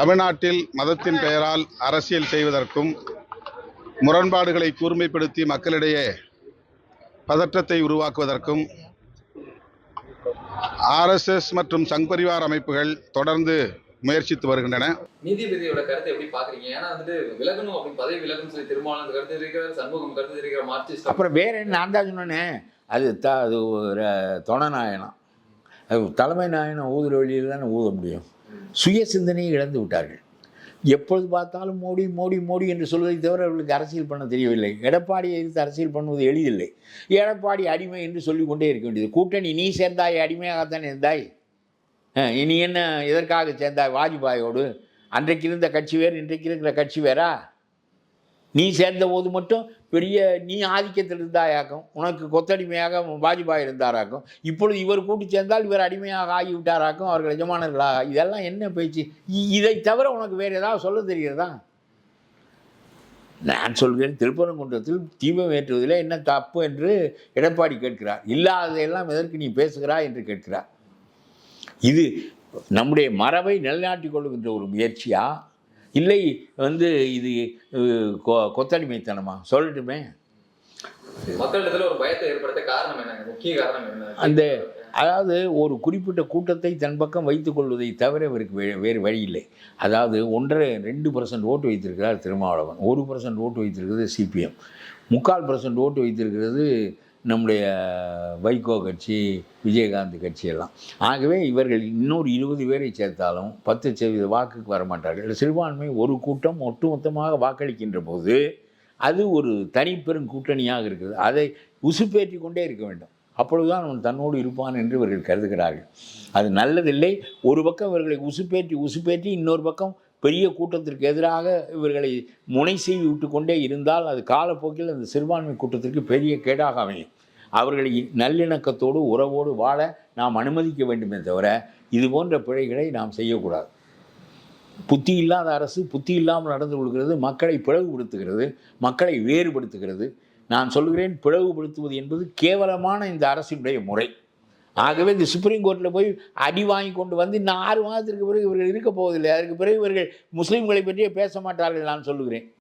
தமிழ்நாட்டில் மதத்தின் பெயரால் அரசியல் செய்வதற்கும் முரண்பாடுகளை கூர்மைப்படுத்தி மக்களிடையே பதற்றத்தை உருவாக்குவதற்கும் ஆர்எஸ்எஸ் மற்றும் சங் பரிவார் அமைப்புகள் தொடர்ந்து முயற்சித்து வருகின்றன. நீதிபதியோட கருத்தை எப்படி பாக்குறீங்க ஏன்னா வந்துட்டு விலகணும் அப்படின்னு பதவி விலகணும் சொல்லி திருமாவளவன் கருத்து இருக்கிறார் சண்முகம் கருத்து இருக்கிற மார்க்சிஸ்ட் அப்புறம் வேற என்ன? நான் தான் சொன்னேனே. அது த அது ஒரு தொணநாயனம் அது தலைமை நாயனம் ஊதுற வழியில் தானே ஊத முடியும். சுய சிந்தனையை இழந்து விட்டார்கள். எப்பொழுது பார்த்தாலும் மோடி மோடி மோடி என்று சொல்வதை தவிர அவர்களுக்கு அரசியல் பண்ண தெரியவில்லை. எடப்பாடியை எதிர்த்து அரசியல் பண்ணுவது எளிதில்லை. எடப்பாடி அடிமை என்று சொல்லிக்கொண்டே இருக்க வேண்டியது. கூட்டணி நீ சேர்ந்தாய் அடிமையாகத்தான் இருந்தாய். இனி என்ன எதற்காக சேர்ந்தாய் வாஜ்பாயோடு? அன்றைக்கு இருந்த கட்சி வேறு இன்றைக்கு இருக்கிற கட்சி வேறா? நீ சேர்ந்த போது மட்டும் பெரிய நீ ஆதிக்கத்தில் இருந்தாயாக்கும் உனக்கு கொத்தடிமையாக வாஜ்பாய் இருந்தாராக்கும் இப்பொழுது இவர் கூட்டி சேர்ந்தால் இவர் அடிமையாக ஆகிவிட்டாராக்கும் அவர்கள் எஜமானர்களாக. இதெல்லாம் என்ன பேச்சு? இதை தவிர உனக்கு வேறு ஏதாவது சொல்ல தெரிகிறதா? நான் சொல்கிறேன் திருப்பரங்குன்றத்தில் தீபம் ஏற்றுவதில் என்ன தப்பு என்று எடப்பாடி கேட்கிறார். இல்லாததையெல்லாம் எதற்கு நீ பேசுகிறாய் என்று கேட்கிறார். இது நம்முடைய மரபை நிலைநாட்டிக் கொள்ளுகின்ற ஒரு முயற்சியா? இல்லை வந்து இது கொத்தடிமைத்தனமா? சொல்லட்டுமே. மக்களிடத்துல ஒரு பயத்தை ஏற்படுத்த காரணம் என்ன? முக்கிய காரணம் என்ன? அந்த அதாவது ஒரு குறிப்பிட்ட கூட்டத்தை தன் பக்கம் வைத்துக் கொள்வதை தவிர இவருக்கு வே வேறு வழி இல்லை. அதாவது ஒன்றரை ரெண்டு பர்சன்ட் ஓட்டு வைத்திருக்கிறார் திருமாவளவன். ஒரு பர்சன்ட் ஓட்டு வைத்திருக்கிறது சிபிஎம் முக்கால் பர்சன்ட் ஓட்டு வைத்திருக்கிறது நம்முடைய வைகோ கட்சி விஜயகாந்த் கட்சி எல்லாம் ஆகவே இவர்கள் இன்னொரு இருபது பேரை சேர்த்தாலும் பத்து சதவீத வாக்குக்கு வரமாட்டார்கள். சிறுபான்மை ஒரு கூட்டம் ஒட்டுமொத்தமாக வாக்களிக்கின்ற போது அது ஒரு தனிப்பெரும் கூட்டணியாக இருக்கிறது அதை உசுப்பேற்றி கொண்டே இருக்க வேண்டும். அப்பொழுதுதான் அவன் தன்னோடு இருப்பான் என்று இவர்கள் கருதுகிறார்கள். அது நல்லதில்லை. ஒரு பக்கம் இவர்களை உசுப்பேற்றி உசுப்பேற்றி இன்னொரு பக்கம் பெரிய கூட்டத்திற்கு எதிராக இவர்களை முனை செய்து விட்டு கொண்டே இருந்தால் அது காலப்போக்கில் அந்த சிறுபான்மை கூட்டத்திற்கு பெரிய கேடாக அமையும். அவர்களை நல்லிணக்கத்தோடு உறவோடு வாழ நாம் அனுமதிக்க வேண்டுமே தவிர இது போன்ற பிழைகளை நாம் செய்யக்கூடாது. புத்தி இல்லாத அரசு புத்தி இல்லாமல் நடந்து கொள்கிறது மக்களை பிளவுபடுத்துகிறது மக்களை வேறுபடுத்துகிறது. நான் சொல்கிறேன் பிளவுபடுத்துவது என்பது கேவலமான இந்த அரசினுடைய முறை. ஆகவே இந்த சுப்ரீம் கோர்ட்டில் போய் அடி வாங்கி கொண்டு வந்து இன்னும் ஆறு மாதத்திற்கு பிறகு இவர்கள் இருக்க போவதில்லை. அதற்கு பிறகு இவர்கள் முஸ்லீம்களை பற்றியே பேச மாட்டார்கள் நான் சொல்லுகிறேன்.